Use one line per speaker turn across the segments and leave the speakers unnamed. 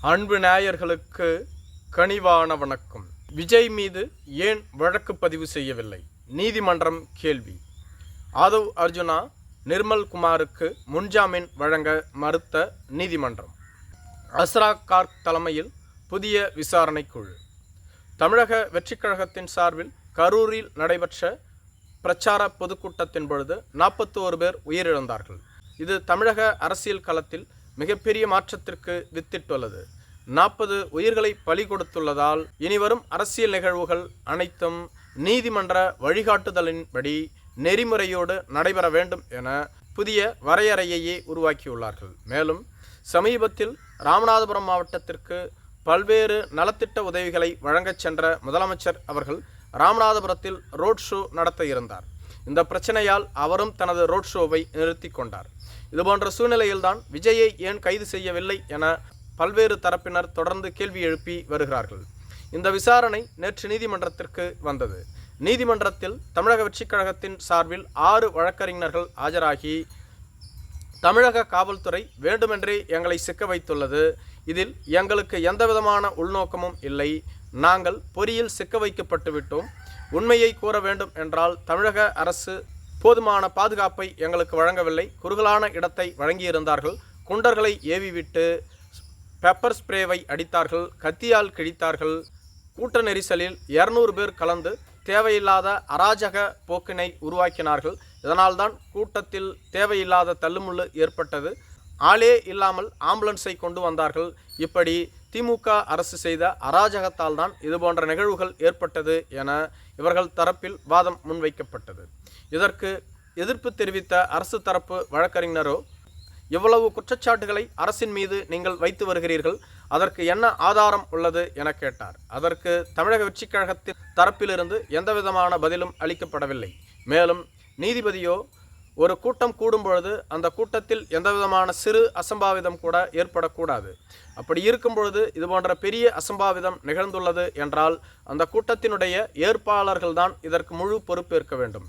அன்பு நேயர்களுக்கு கனிவான வணக்கம். விஜய் மீது ஏன் வழக்கு பதிவு செய்யவில்லை? நீதிமன்றம் கேள்வி. ஆதவ் அர்ஜுனா நிர்மல் குமாருக்கு முன்ஜாமீன் வழங்க மறுத்த நீதிமன்றம். அஸ்ரா கார்க் தலைமையில் புதிய விசாரணை குழு தமிழக வெற்றிக் கழகத்தின் சார்பில் கரூரில் நடைபெற்ற பிரச்சார பொதுக்கூட்டத்தின் பொழுது நாற்பத்தோரு பேர் உயிரிழந்தார்கள். இது தமிழக அரசியல் களத்தில் மிகப்பெரிய மாற்றத்திற்கு வித்திட்டுள்ளது. நாற்பது உயிர்களை பலி கொடுத்துள்ளதால் இனிவரும் அரசியல் நிகழ்வுகள் அனைத்தும் நீதிமன்ற வழிகாட்டுதலின்படி நெறிமுறையோடு நடைபெற வேண்டும் என புதிய வரையறையையே உருவாக்கியுள்ளார்கள். மேலும் சமீபத்தில் ராமநாதபுரம் மாவட்டத்திற்கு பல்வேறு நலத்திட்ட உதவிகளை வழங்கச் சென்ற முதலமைச்சர் அவர்கள் ராமநாதபுரத்தில் ரோட் ஷோ நடத்த இருந்தார். இந்த பிரச்சனையால் அவரும் தனது ரோட் ஷோவை நிறுத்தி கொண்டார். இதுபோன்ற சூழ்நிலையில்தான் விஜயை ஏன் கைது செய்யவில்லை என பல்வேறு தரப்பினர் தொடர்ந்து கேள்வி எழுப்பி வருகிறார்கள். இந்த விசாரணை நேற்று நீதிமன்றத்திற்கு வந்தது. நீதிமன்றத்தில் தமிழக வெற்றிக் கழகத்தின் சார்பில் ஆறு வழக்கறிஞர்கள் ஆஜராகி தமிழக காவல்துறை வேண்டுமென்றே எங்களை சிக்க வைத்துள்ளது. இதில் எங்களுக்கு எந்தவிதமான உள்நோக்கமும் இல்லை. நாங்கள் பொறியில் சிக்க வைக்கப்பட்டு விட்டோம் உண்மையை கூற வேண்டும் என்றால் தமிழக அரசு போதுமான பாதுகாப்பை எங்களுக்கு வழங்கவில்லை. குறுகலான இடத்தை வழங்கியிருந்தார்கள். குண்டர்களை ஏவிவிட்டு பெப்பர் ஸ்ப்ரேவை அடித்தார்கள். கத்தியால் கிழித்தார்கள். கூட்ட நெரிசலில் இரநூறு பேர் கலந்து தேவையில்லாத அராஜக போக்கினை உருவாக்கினார்கள். இதனால்தான் கூட்டத்தில் தேவையில்லாத தள்ளுமுள்ளு ஏற்பட்டது. ஆளே இல்லாமல் ஆம்புலன்ஸை கொண்டு வந்தார்கள். இப்படி திமுக அரசு செய்த அராஜகத்தால் தான் இதுபோன்ற நிகழ்வுகள் ஏற்பட்டது என இவர்கள் தரப்பில் வாதம் முன்வைக்கப்பட்டது. இதற்கு எதிர்ப்பு தெரிவித்த அரசு தரப்பு வழக்கறிஞரோ இவ்வளவு குற்றச்சாட்டுகளை அரசின் மீது நீங்கள் வைத்து வருகிறீர்கள் அதற்கு என்ன ஆதாரம் உள்ளது என கேட்டார். அதற்கு தமிழக வெற்றிக் கழகத்தின் தரப்பிலிருந்து எந்தவிதமான பதிலும் அளிக்கப்படவில்லை. மேலும் நீதிபதியோ ஒரு கூட்டம் கூடும் பொழுது அந்த கூட்டத்தில் எந்தவிதமான சிறு அசம்பாவிதம் கூட ஏற்படக்கூடாது. அப்படி இருக்கும் பொழுது இது போன்ற பெரிய அசம்பாவிதம் நிகழ்ந்துள்ளது என்றால் அந்த கூட்டத்தினுடைய ஏற்பாளர்கள்தான் இதற்கு முழு பொறுப்பேற்க வேண்டும்.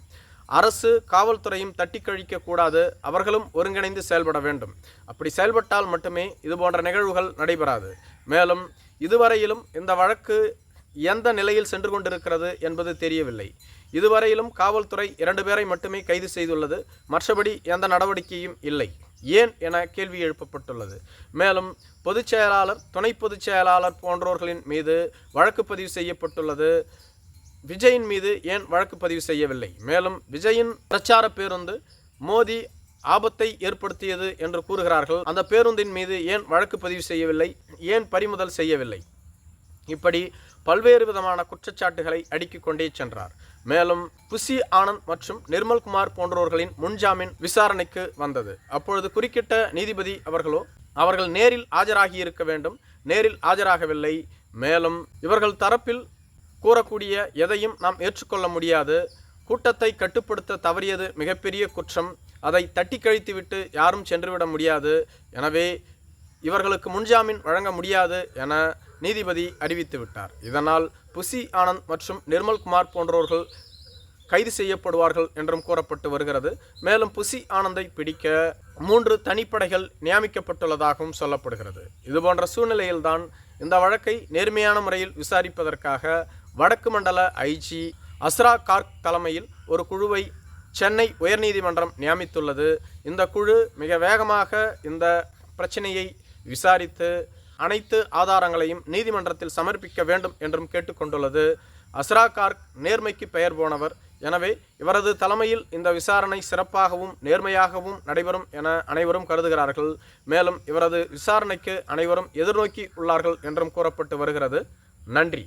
அரசு காவல்துறையும் தட்டி கழிக்க கூடாது அவர்களும் ஒருங்கிணைந்து செயல்பட வேண்டும். அப்படி செயல்பட்டால் மட்டுமே இது போன்ற நிகழ்வுகள் நடைபெறாது. மேலும் இதுவரையிலும் இந்த வழக்கு எந்த நிலையில் சென்று கொண்டிருக்கிறது என்பது தெரியவில்லை. இதுவரையிலும் காவல்துறை இரண்டு பேரை மட்டுமே கைது செய்துள்ளது. மற்றபடி எந்த நடவடிக்கையும் இல்லை. ஏன் என கேள்வி எழுப்பப்பட்டுள்ளது. மேலும் பொதுச் செயலாளர் துணை பொதுச் செயலாளர் போன்றோர்களின் மீது வழக்கு பதிவு செய்யப்பட்டுள்ளது. விஜயின் மீது ஏன் வழக்கு பதிவு செய்யவில்லை? மேலும் விஜயின் பிரச்சார பேருந்து மோதி ஆபத்தை ஏற்படுத்தியது என்று கூறுகிறார்கள். அந்த பேருந்தின் மீது ஏன் வழக்கு பதிவு செய்யவில்லை? ஏன் பறிமுதல் செய்யவில்லை? இப்படி பல்வேறு விதமான குற்றச்சாட்டுகளை அடுக்கிக் கொண்டே சென்றார். மேலும் புசி ஆனந்த் மற்றும் நிர்மல்குமார் போன்றோர்களின் முன்ஜாமீன் விசாரணைக்கு வந்தது. அப்பொழுது குறுக்கிட்ட நீதிபதி அவர்களோ அவர்கள் நேரில் ஆஜராகி இருக்க வேண்டும். நேரில் ஆஜராகவில்லை. மேலும் இவர்கள் தரப்பில் கூறக்கூடிய எதையும் நாம் ஏற்றுக்கொள்ள முடியாது. கூட்டத்தை கட்டுப்படுத்த தவறியது மிகப்பெரிய குற்றம். அதை தட்டி கழித்துவிட்டு யாரும் சென்றுவிட முடியாது. எனவே இவர்களுக்கு முன்ஜாமீன் வழங்க முடியாது என நீதிபதி அறிவித்துவிட்டார் இதனால் புசி ஆனந்த் மற்றும் நிர்மல்குமார் போன்றோர்கள் கைது செய்யப்படுவார்கள் என்றும் கூறப்பட்டு வருகிறது. மேலும் புசி ஆனந்தை பிடிக்க மூன்று தனிப்படைகள் நியமிக்கப்பட்டுள்ளதாகவும் சொல்லப்படுகிறது. இதுபோன்ற சூழ்நிலையில்தான் இந்த வழக்கை நேர்மையான முறையில் விசாரிப்பதற்காக வடக்கு மண்டல ஐஜி அஸ்ரா கார்க் தலைமையில் ஒரு குழுவை சென்னை உயர்நீதிமன்றம் நியமித்துள்ளது. இந்த குழு மிக வேகமாக இந்த பிரச்சனையை விசாரித்து அனைத்து ஆதாரங்களையும் நீதிமன்றத்தில் சமர்ப்பிக்க வேண்டும் என்றும் கேட்டுக்கொண்டுள்ளது. அஸ்ரா கார்க் நேர்மைக்கு பெயர் போனவர். எனவே இவரது தலைமையில் இந்த விசாரணை சிறப்பாகவும் நேர்மையாகவும் நடைபெறும் என அனைவரும் கருதுகிறார்கள். மேலும் இவரது விசாரணைக்கு அனைவரும் எதிர்நோக்கி உள்ளார்கள் என்றும் கூறப்பட்டு வருகிறது. நன்றி.